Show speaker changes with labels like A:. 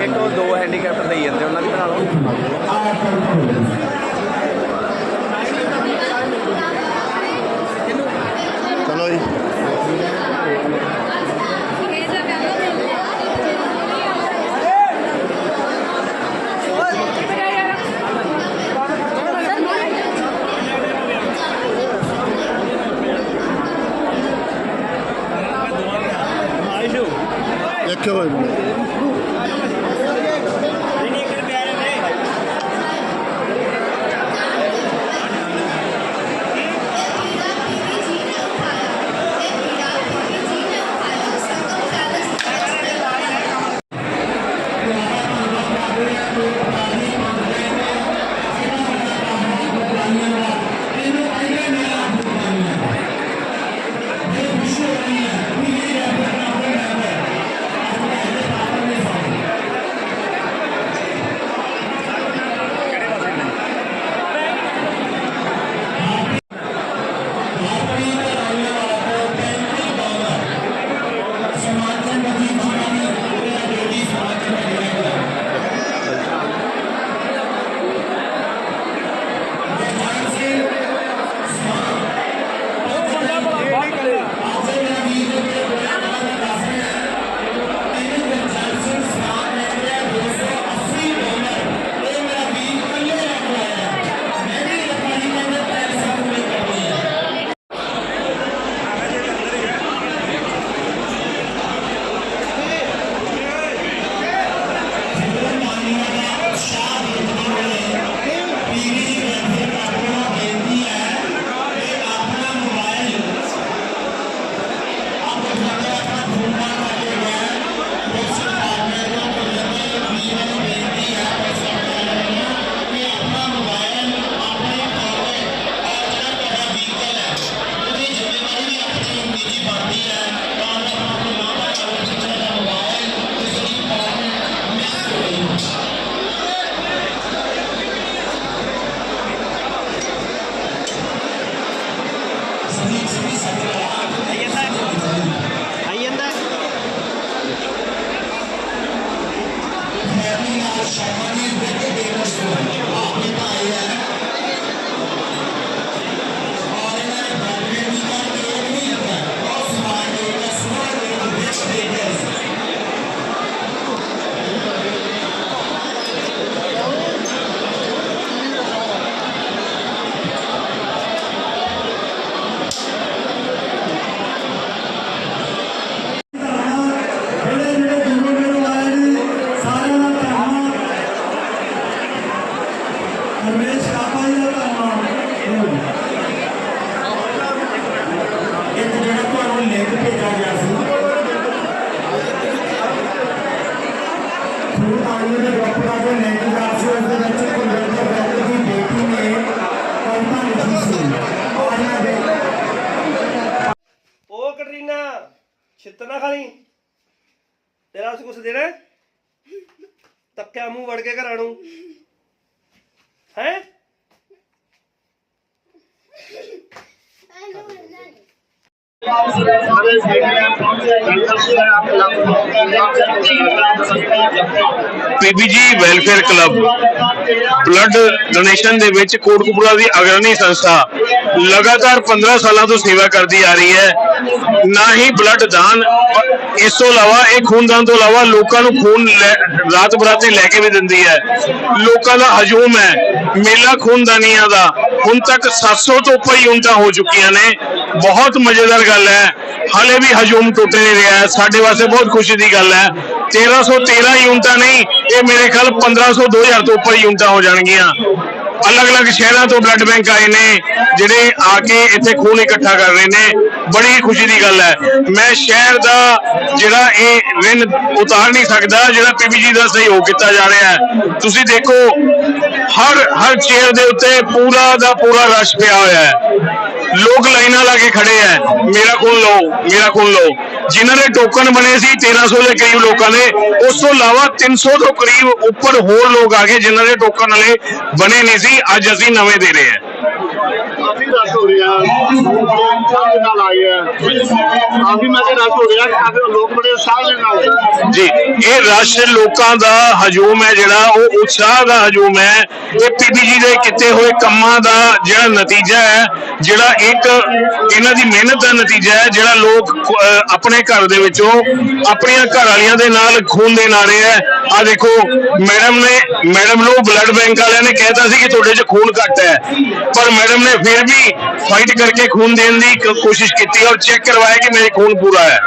A: ਇੱਕ ਉਹ ਦੋ ਹੈਂਡੀਕੈਪਟ ਦੇ ਜਾਂਦੇ ਉਹਨਾਂ ਦੀ ਬਣਾ ਲਓ
B: ਚਲੋ ਜੀ। ਇੱਕ ਹੋਏ
C: ਜਿਹੜੇ
D: ਛਿੱਤਰ ਨਾ ਖਾਣੀ ਤੇਰਾ ਉਸ ਕੁਛ ਦੇਣਾ ਹੈ? ਤੱਕਿਆ ਮੂੰਹ ਵੜ ਕੇ ਘਰਾਂ ਨੂੰ। ਹੈ?
E: PBG welfare club blood donation ਦੇ ਵਿੱਚ ਕੋਟਕਪੂਰਾ ਦੀ ਅਗਰਣੀ ਸੰਸਥਾ ਲਗਾਤਾਰ 15 ਸਾਲਾਂ ਤੋਂ ਸੇਵਾ ਕਰਦੀ ਆ ਰਹੀ ਹੈ। ਨਾ ਹੀ ਬਲੱਡ ਦਾਨ, ਇਸ ਤੋਂ ਇਲਾਵਾ ਇਹ ਖੂਨਦਾਨ ਤੋਂ ਇਲਾਵਾ ਲੋਕਾਂ ਨੂੰ ਖੂਨ ਲੈ- ਰਾਤ ਬਰਾਤੇ ਲੈ ਕੇ ਵੀ ਦਿੰਦੀ ਹੈ। ਲੋਕਾਂ ਦਾ ਹਜੂਮ ਹੈ। ਮੇਲਾ ਖੂਨਦਾਨੀਆਂ ਦਾ। ਹੁਣ ਤੱਕ 700 ਤੋਂ ਉੱਪਰ ਯੂਨਿਟਾਂ ਹੋ ਚੁੱਕੀਆਂ ਨੇ। ਬਹੁਤ ਮਜ਼ੇਦਾਰ ਗੱਲ ਹੈ। ਹਾਲੇ ਵੀ ਹਜੂਮ ਟੁੱਟ ਨਹੀਂ ਰਿਹਾ। ਸਾਡੇ ਵਾਸਤੇ ਬਹੁਤ ਖੁਸ਼ੀ ਦੀ ਗੱਲ ਹੈ। 1313 ਯੂਨਿਟਾਂ ਨਹੀਂ, ਇਹ ਮੇਰੇ ਖਿਆਲ 1500 2000 ਤੋਂ ਉੱਪਰ ਯੂਨਿਟਾਂ ਹੋ ਜਾਣਗੀਆਂ। ਅਲੱਗ-ਅਲੱਗ ਸ਼ਹਿਰਾਂ ਤੋਂ ਬਲੱਡ ਬੈਂਕ ਆਏ ਨੇ, ਜਿਹੜੇ ਆ ਕੇ ਇੱਥੇ ਖੂਨ ਇਕੱਠਾ ਕਰ ਰਹੇ ਨੇ। ਬੜੀ ਖੁਸ਼ੀ ਦੀ ਗੱਲ ਹੈ। ਮੈਂ ਸ਼ਹਿਰ ਦਾ ਜਿਹੜਾ ਇਹ ਰਿਨ ਉਤਾਰ ਨਹੀਂ ਸਕਦਾ, ਜਿਹੜਾ ਪੀਬੀਜੀ ਦਾ ਸਹਿਯੋਗ ਕੀਤਾ ਜਾ ਰਿਹਾ ਹੈ। ਤੁਸੀਂ ਦੇਖੋ ਹਰ ਹਰ ਚੇਅਰ ਦੇ ਉੱਤੇ ਪੂਰਾ ਦਾ ਪੂਰਾ ਰਸ਼ ਪਿਆ ਹੋਇਆ ਹੈ। ਲੋਕ ਲਾਈਨਾਂ ਲਾ ਕੇ ਖੜੇ ਐ ਮੇਰਾ ਕੋਲ ਲਓ, ਮੇਰਾ ਕੋਲ ਲਓ। ਜਿਨ੍ਹਾਂ ਦੇ ਟੋਕਨ ਬਣੇ ਸੀ 1300 ਦੇ ਕਰੀਬ ਲੋਕਾਂ ਦੇ, ਉਸ ਤੋਂ ਇਲਾਵਾ 300 ਤੋਂ ਕਰੀਬ ਉੱਪਰ ਹੋਰ ਲੋਕ ਆ ਗਏ ਜਿਨ੍ਹਾਂ ਦੇ ਟੋਕਨ ਹਲੇ ਬਣੇ ਨਹੀਂ ਸੀ। ਅੱਜ ਅਸੀਂ ਨਵੇਂ ਦੇ ਰਹੇ ਹਾਂ।
B: ਕਾਫੀ ਰਸ਼ ਹੋ
D: ਰਿਹਾ। ਕਾਫੀ ਮੈਂ ਰਸ ਹੋ ਰਿਹਾ ਕਾਫੀ ਲੋਕ ਬੜੇ ਉਤਸ਼ਾਹ ਦੇ ਨਾਲ
E: ਜੀ, ਇਹ ਰਸ਼ ਲੋਕਾਂ ਦਾ ਹਜੂਮ ਹੈ ਜਿਹੜਾ, ਉਹ ਉਤਸ਼ਾਹ ਦਾ ਹਜੂਮ ਹੈ। ਇਹ ਪੀਪੀਜੀ ਦੇ ਕੀਤੇ ਹੋਏ ਕੰਮਾਂ ਦਾ ਜਿਹੜਾ ਨਤੀਜਾ ਹੈ ਜਿਹੜਾ ਇੱਕ ਇਹਨਾਂ ਦੀ ਮਿਹਨਤ ਦਾ ਨਤੀਜਾ ਹੈ, ਜਿਹੜਾ ਲੋਕ ਆਪਣੇ ਘਰ ਦੇ ਵਿੱਚੋਂ ਆਪਣੀਆਂ ਘਰ ਵਾਲੀਆਂ ਦੇ ਨਾਲ ਖੂਨ ਦੇਣ ਆ ਰਹੇ ਹੈ। ਆ ਦੇਖੋ, ਮੈਡਮ ਨੇ, ਮੈਡਮ ਨੂੰ ਬਲੱਡ ਬੈਂਕ ਵਾਲਿਆਂ ਨੇ ਕਹਿਤਾ ਸੀ ਕਿ ਤੁਹਾਡੇ 'ਚ ਖੂਨ ਘੱਟ ਹੈ। ਪਰ ਮੈਡਮ ਨੇ ਫਿਰ ਵੀ ਫਾਈਟ ਕਰਕੇ ਖੂਨ ਦੇਣ ਦੀ ਕੋਸ਼ਿਸ਼ ਕੀਤੀ ਔਰ ਚੈੱਕ ਕਰਵਾਇਆ ਕਿ ਮੇਰੇ ਖੂਨ ਪੂਰਾ ਹੈ।